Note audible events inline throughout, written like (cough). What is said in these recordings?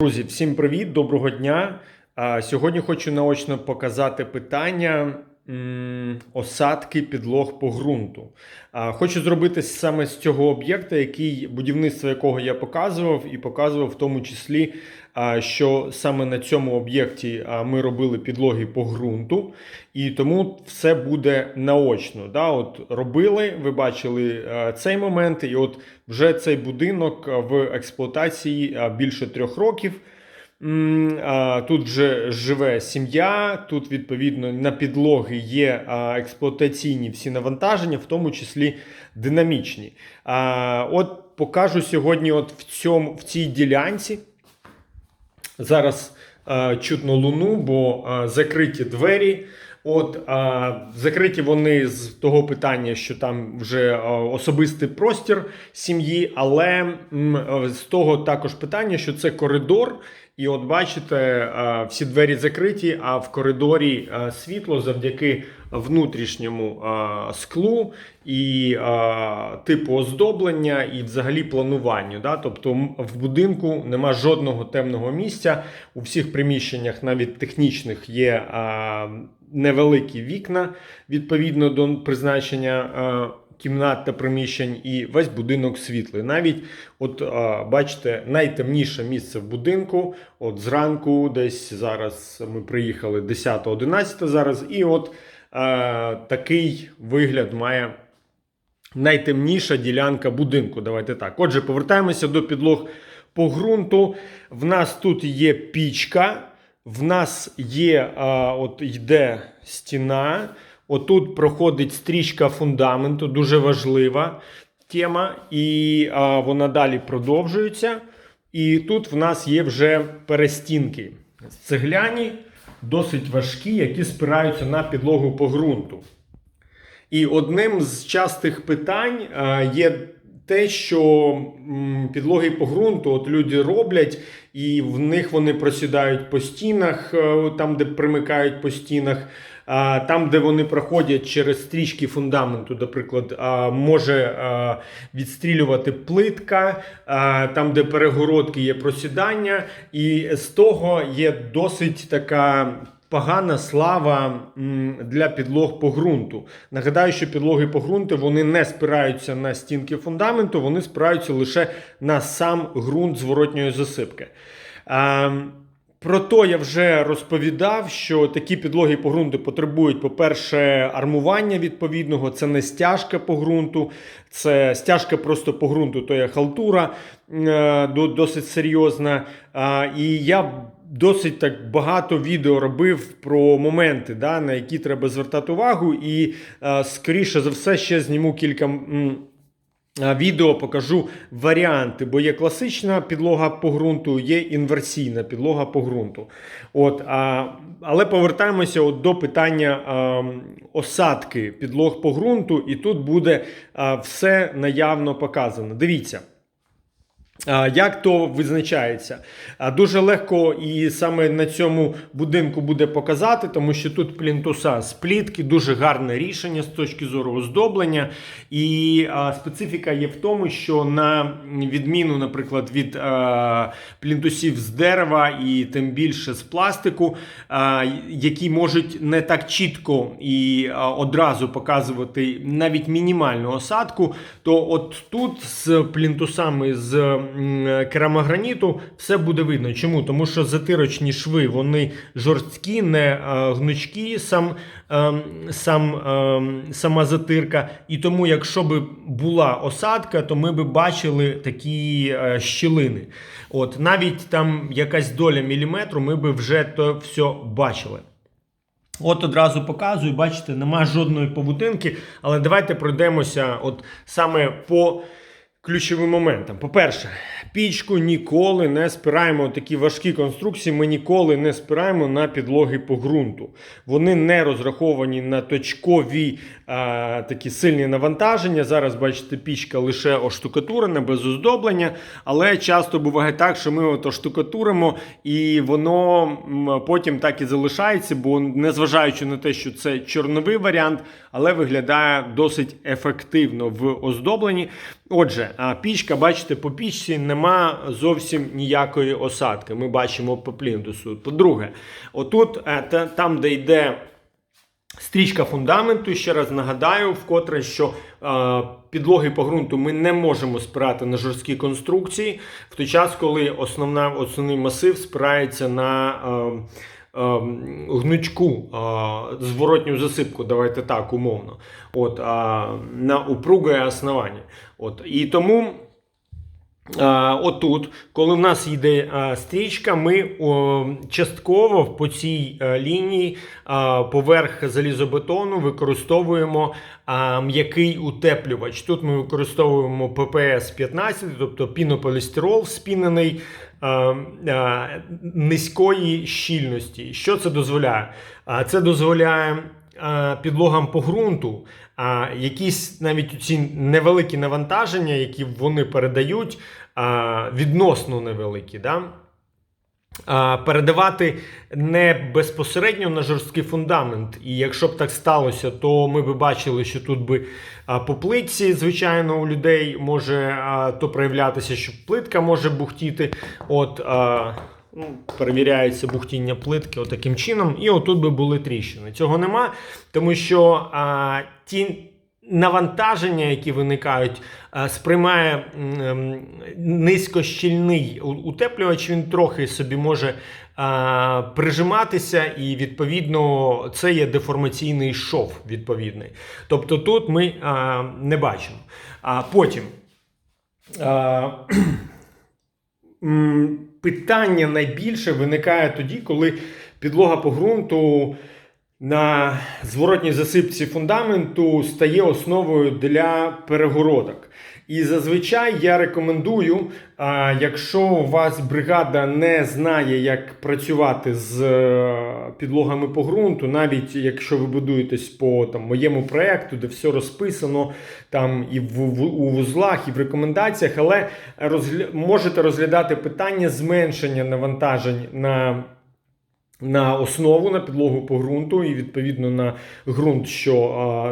Друзі, всім привіт, доброго дня. Сьогодні хочу наочно показати питання осадки підлог по ґрунту. Хочу зробити саме з цього об'єкта, який будівництво якого я показував, і показував в тому числі, що саме на цьому об'єкті ми робили підлоги по ґрунту, і тому все буде наочно. Да? От робили, ви бачили цей момент, і от вже цей будинок в експлуатації більше трьох років. Тут вже живе сім'я, тут відповідно на підлоги є експлуатаційні всі навантаження, в тому числі динамічні. От покажу сьогодні, от в цьому в цій ділянці. Зараз чутно луну, бо закриті двері. От а, закриті вони з того питання, що там вже особистий простір сім'ї, але з того також питання, що це коридор. І от бачите, всі двері закриті, а в коридорі світло завдяки внутрішньому склу і типу оздоблення, і взагалі плануванню. Да? Тобто в будинку нема жодного темного місця. У всіх приміщеннях, навіть технічних, є невеликі вікна відповідно до призначення. а, Кімнат та приміщень і весь будинок світлий. Навіть, от а, бачите, найтемніше місце в будинку. От зранку, десь зараз ми приїхали 10-11 зараз, і от а, такий вигляд має найтемніша ділянка будинку. Давайте так. Отже, повертаємося до підлог по ґрунту. В нас тут є пічка, в нас є, а, от йде стіна. Отут проходить стрічка фундаменту, дуже важлива тема, і а, вона далі продовжується. І тут в нас є вже перестінки. Цегляні, досить важкі, які спираються на підлогу по ґрунту. І одним з частих питань є те, що підлоги по ґрунту от люди роблять, і в них вони просідають по стінах, е, там, де примикають по стінах. Там, де вони проходять через стрічки фундаменту, наприклад, може відстрілювати плитка, там, де перегородки є просідання, і з того є досить така погана слава для підлог по ґрунту. Нагадаю, що підлоги по ґрунту вони не спираються на стінки фундаменту, вони спираються лише на сам ґрунт зворотньої засипки. Про то я вже розповідав, що такі підлоги по ґрунту потребують, по-перше, армування відповідного, це не стяжка по ґрунту, це стяжка просто по ґрунту, то є халтура е, досить серйозна. І я досить так багато відео робив про моменти, да, на які треба звертати увагу, і е, скоріше за все ще зніму кілька. Відео покажу варіанти, бо є класична підлога по ґрунту, є інверсійна підлога по ґрунту. От, а, але повертаємося от до питання а, осадки підлог по ґрунту, і тут буде а, все наявно показано. Дивіться. Як то визначається? Дуже легко і саме на цьому будинку буде показати, тому що тут плінтуса з плітки, дуже гарне рішення з точки зору оздоблення. І специфіка є в тому, що на відміну, наприклад, від плінтусів з дерева і тим більше з пластику, які можуть не так чітко і одразу показувати навіть мінімальну осадку, то от тут з плінтусами з керамограніту все буде видно. Чому? Тому що затирочні шви вони жорсткі, не гнучкі, сам, ем, сам, ем, сама затирка. І тому, якщо б була осадка, то ми б бачили такі е, щілини. От навіть там якась доля міліметру, ми б вже то все бачили. От одразу показую, бачите, нема жодної павутинки, але давайте пройдемося от саме по ключовим моментам. По-перше, пічку ніколи не спираємо такі важкі конструкції. Ми ніколи не спираємо на підлоги по ґрунту. Вони не розраховані на точкові а, такі сильні навантаження. Зараз бачите, пічка лише оштукатурена, без оздоблення, але часто буває так, що ми от оштукатуримо, і воно потім так і залишається, бо незважаючи на те, що це чорновий варіант, але виглядає досить ефективно в оздобленні. Отже, пічка, бачите, по пічці нема зовсім ніякої осадки. Ми бачимо по плінтусу. По-друге, отут, е, там, де йде стрічка фундаменту, ще раз нагадаю, вкотре, що е, підлоги по ґрунту ми не можемо спирати на жорсткі конструкції, в той час, коли основна, основний масив спирається на. Е, Гнучку е, зворотню засипку, давайте так умовно, от, на упруге основання. От, і тому отут, коли в нас йде стрічка, ми частково по цій лінії поверх залізобетону використовуємо м'який утеплювач. Тут ми використовуємо ППС 15, тобто пінополістирол спінений низької щільності. Що це дозволяє? А, це дозволяє підлогам по ґрунту, якісь навіть ці невеликі навантаження, які вони передають, відносно невеликі, да? Передавати не безпосередньо на жорсткий фундамент. І якщо б так сталося, то ми б бачили, що тут би по плитці, звичайно, у людей може то проявлятися, що плитка може бухтіти. От, ну, перевіряється бухтіння плитки отаким чином, і отут би були тріщини. Цього нема, тому що а, ті навантаження, які виникають, сприймає м, ем, низькощільний утеплювач, він трохи собі може прижиматися, і відповідно це є деформаційний шов відповідний. Тобто тут ми не бачимо. А потім. (clears throat) Питання найбільше виникає тоді, коли підлога по ґрунту на зворотній засипці фундаменту стає основою для перегородок. І зазвичай я рекомендую, якщо у вас бригада не знає, як працювати з е, підлогами по ґрунту, навіть якщо ви будуєтесь по там, моєму проєкту, де все розписано там і в, в, у вузлах, і в рекомендаціях, але розгля... можете розглядати питання зменшення навантажень на на основу на підлогу по ґрунту і відповідно на ґрунт, що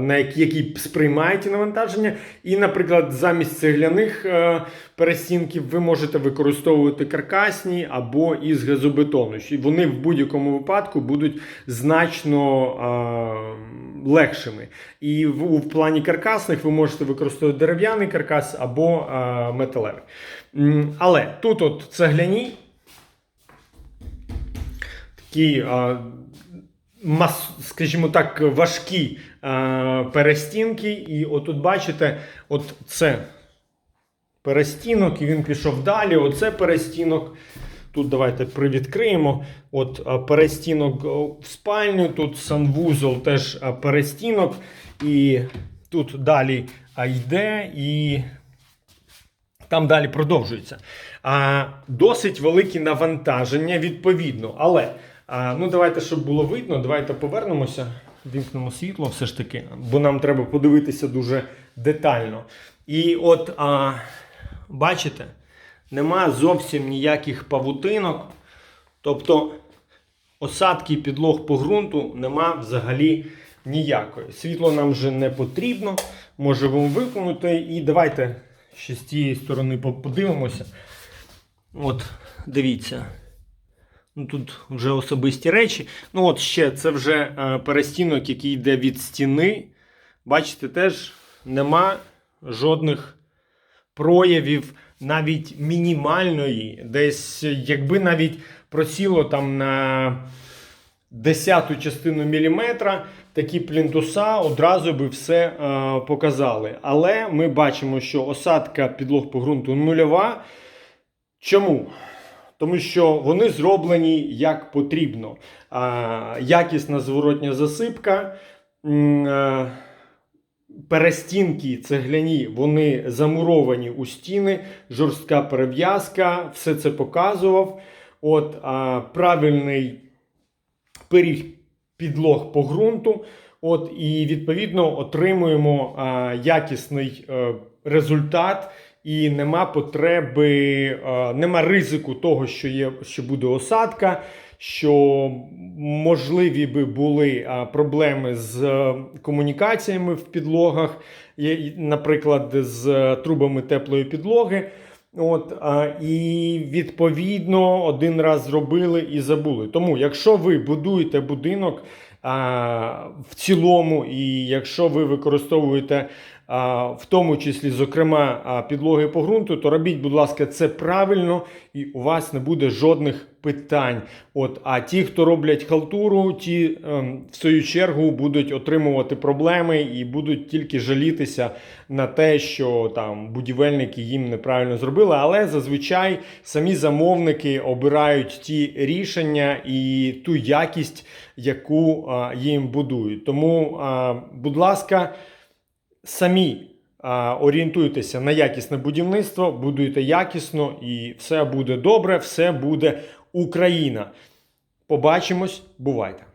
на який, сприймає ті навантаження. І, наприклад, замість цегляних е, перестінків ви можете використовувати каркасні або із газобетону. Що Вони в будь-якому випадку будуть значно легшими. І в, в плані каркасних ви можете використовувати дерев'яний каркас або металевий. Але тут от цегляні такі, скажімо так, важкі перестінки. І отут бачите, от це перестінок, і він пішов далі. Оце перестінок. Тут давайте привідкриємо. От перестінок в спальню, тут санвузол теж перестінок. І тут далі йде і там далі продовжується. А, досить великі навантаження відповідно. Але ну давайте, щоб було видно, давайте повернемося, вімкнемо світло все ж таки, бо нам треба подивитися дуже детально. І от а, бачите, нема зовсім ніяких павутинок. Тобто осадки підлог по ґрунту нема взагалі ніякої. Світло нам вже не потрібно, можемо вимкнути. І давайте ще з цієї сторони подивимося. От, дивіться. Ну, тут вже особисті речі. Ну, от ще це вже е, перестінок, який йде від стіни. Бачите, теж нема жодних проявів, навіть мінімальної. Десь, якби навіть просіло там на десяту частину міліметра, такі плінтуса одразу би все е, показали. Але ми бачимо, що осадка підлог по ґрунту нульова. Чому? Тому що вони зроблені як потрібно. А, якісна зворотня засипка. Перестінки цегляні, вони замуровані у стіни, жорстка перев'язка, все це показував. От а, правильний пиріг підлог по ґрунту. От, і відповідно отримуємо а, якісний е, результат і нема потреби, е, нема ризику того, що є, що буде осадка, що можливі би були е, проблеми з е, комунікаціями в підлогах, наприклад, з трубами теплої підлоги. От, і відповідно один раз зробили і забули. Тому, якщо ви будуєте будинок в цілому, і якщо ви використовуєте в тому числі, зокрема, підлоги по ґрунту, то робіть, будь ласка, це правильно, і у вас не буде жодних питань. От, а ті, хто роблять халтуру, ті ем, в свою чергу будуть отримувати проблеми і будуть тільки жалітися на те, що там будівельники їм неправильно зробили. Але зазвичай самі замовники обирають ті рішення і ту якість, яку їм будують. Тому, будь ласка, самі. Орієнтуйтеся на якісне будівництво, будуйте якісно, і все буде добре, все буде Україна. Побачимось, бувайте!